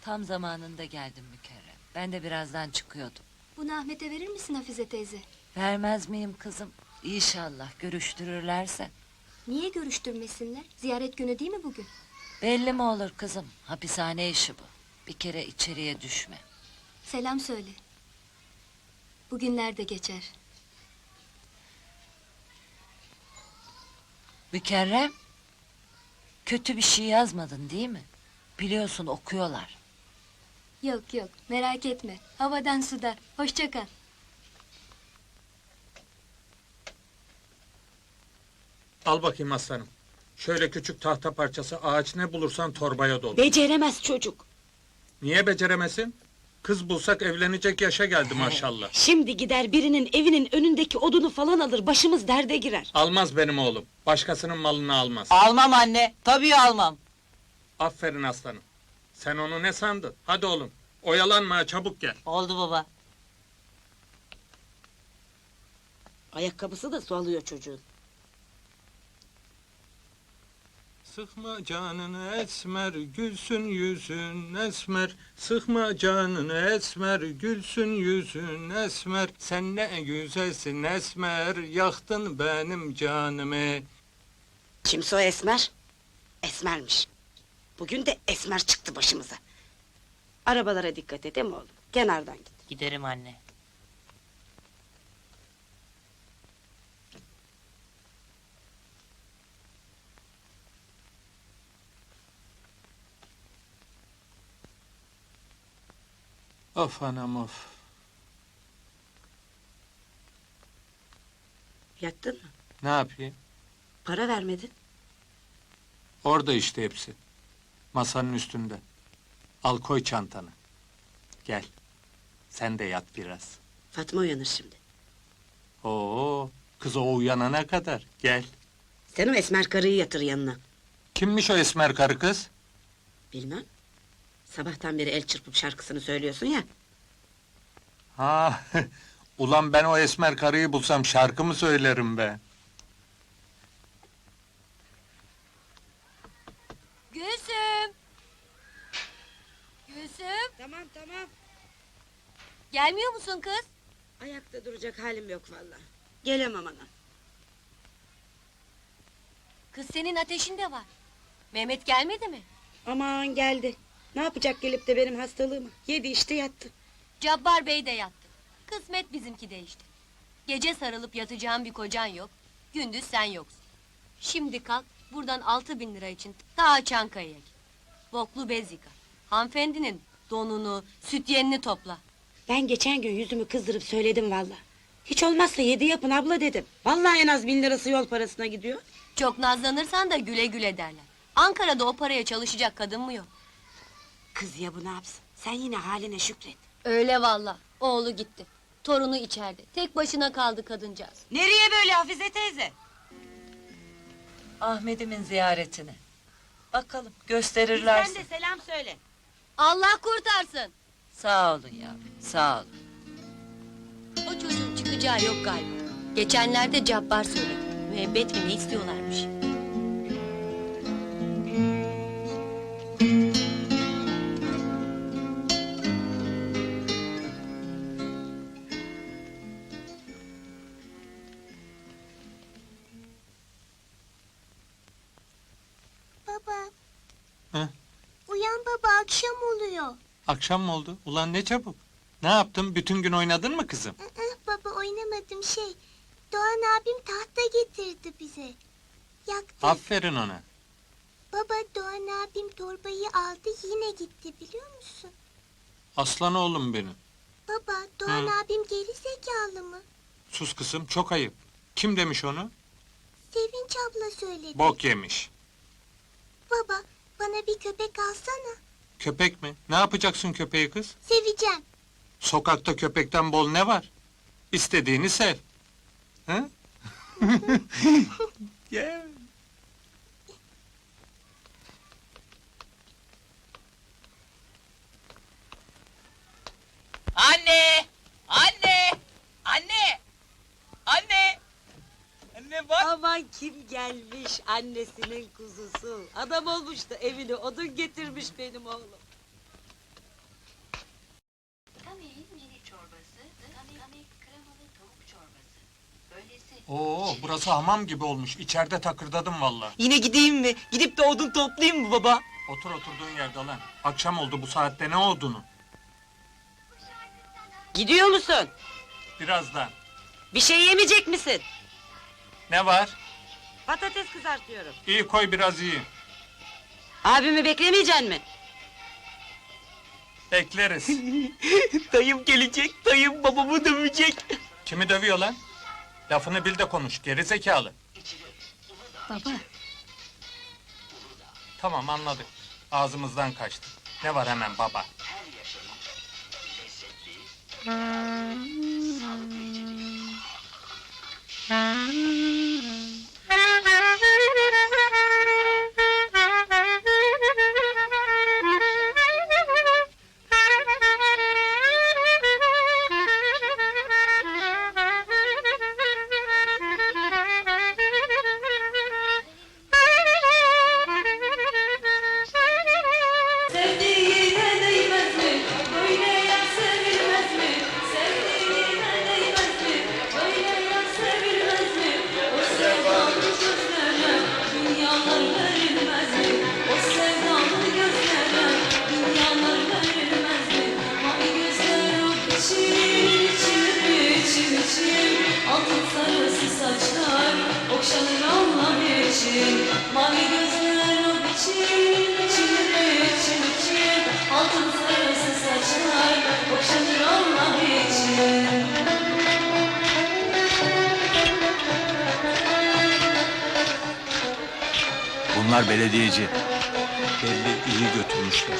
Tam zamanında geldim Mükerrem. Ben de birazdan çıkıyordum. Bunu Ahmet'e verir misin Hafize teyze? Vermez miyim kızım? İnşallah görüştürürlerse. Niye görüştürmesinler? Ziyaret günü değil mi bugün? Belli mi olur kızım? Hapishane işi bu. Bir kere içeriye düşme. Selam söyle. Bugünler de geçer. Mükerrem, kötü bir şey yazmadın değil mi? Biliyorsun okuyorlar. Yok yok merak etme. Havadan suda. Hoşça kal. Al bakayım aslanım. Şöyle küçük tahta parçası ağaç ne bulursan torbaya dol. Beceremez çocuk. Niye beceremesin? Kız bulsak evlenecek yaşa geldi maşallah. Şimdi gider birinin evinin önündeki odunu falan alır, başımız derde girer. Almaz benim oğlum. Başkasının malını almaz. Almam anne. Tabii almam. Aferin aslanım. Sen onu ne sandın? Hadi oğlum. Oyalanma çabuk gel. Oldu baba. Ayakkabısı da su alıyor çocuğun. Sıkma canını esmer, gülsün yüzün esmer. Sıkma canını esmer, gülsün yüzün esmer. Sen ne güzelsin esmer, yaktın benim canımı. Kimse o esmer? Esmermiş. Bugün de esmer çıktı başımıza. Arabalara dikkat et mi oğlum? Kenardan git. Giderim anne. Of anam of. Yattın mı? Ne yapayım? Para vermedin. Orada işte hepsi. Masanın üstünde. Al koy çantanı. Gel. Sen de yat biraz. Fatma uyanır şimdi. Oo, kız o uyanana kadar. Gel. Sen o esmer karıyı yatır yanına. Kimmiş o esmer karı kız? Bilmem. Sabahtan beri el çırpıp şarkısını söylüyorsun ya. Ha, ulan ben o esmer karıyı bulsam şarkı mı söylerim be? Gülsüm. Gülsüm. Tamam tamam. Gelmiyor musun kız? Ayakta duracak halim yok vallahi. Gelemem ana. Kız senin ateşinde var. Mehmet gelmedi mi? Aman geldi. Ne yapacak gelip de benim hastalığımı? Yedi işte yattı. Cabbar Bey de yattı. Kısmet bizimki de işte. Gece sarılıp yatacağın bir kocan yok. Gündüz sen yoksun. Şimdi kalk buradan altı bin lira için ta Çankaya'ya git. Boklu bez yıka. Hanımefendinin donunu, sütyenini topla. Ben geçen gün yüzümü kızdırıp söyledim valla. Hiç olmazsa yedi yapın abla dedim. Vallahi en az bin lirası yol parasına gidiyor. Çok nazlanırsan da güle güle derler. Ankara'da o paraya çalışacak kadın mı yok? Kız ya bu ne yapsın? Sen yine haline şükret. Öyle valla. Oğlu gitti. Torunu içeride. Tek başına kaldı kadıncağız. Nereye böyle Hafize teyze? Ahmet'imin ziyaretine. Bakalım gösterirlerse. selam söyle. Allah kurtarsın. Sağ olun yavrum, sağ olun. O çocuğun çıkacağı yok galiba. Geçenlerde Cabbar söyledi. Müebbet mi ne istiyorlarmış. Akşam oluyor. Akşam mı oldu? Ulan ne çabuk. Ne yaptın? Bütün gün oynadın mı kızım? Hı, baba oynamadım şey. Doğan abim tahta getirdi bize. Yaktı. Aferin ona. Baba Doğan abim torbayı aldı yine gitti biliyor musun? Aslan oğlum benim. Baba Doğan Hı. abim geri zekalı mı? Sus kızım, çok ayıp. Kim demiş onu? Sevinç abla söyledi. Bok yemiş. Baba bana bir köpek alsana. Köpek mi? Ne yapacaksın köpeği kız? Seveceğim. Sokakta köpekten bol ne var? İstediğini sev. Hı? Gel. Kim gelmiş annesinin kuzusu. Adam olmuş da evine odun getirmiş benim oğlum. Oo, burası hamam gibi olmuş. İçeride takırdadım valla. Yine gideyim mi? Gidip de odun toplayayım mı baba? Otur oturduğun yerde lan. Akşam oldu bu saatte ne olduğunu. Gidiyor musun? Birazdan. Bir şey yemeyecek misin? Ne var? Patates kızartıyorum. İyi koy biraz iyi. Abimi beklemeyecek mi? Bekleriz. dayım gelecek, dayım babamı dövecek. Kimi dövüyor lan? Lafını bil de konuş, geri zekalı. Baba. Tamam anladık. Ağzımızdan kaçtı. Ne var hemen baba? Okşanır Allah için Mavi gözler o biçim, içim, içim, Altın sarısı saçlar okşanır Allah için Bunlar belediyeci. Belli iyi götürmüşler.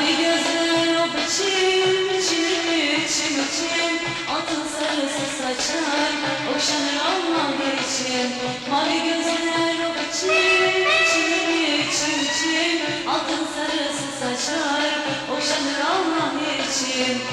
Mavi gözler o biçim, içim, içim, içim Altın sarısı saçlar okşanır Allah için. Mavi gözler o biçim, içim, içim, içim Altın sarısı saçlar okşanır Allah için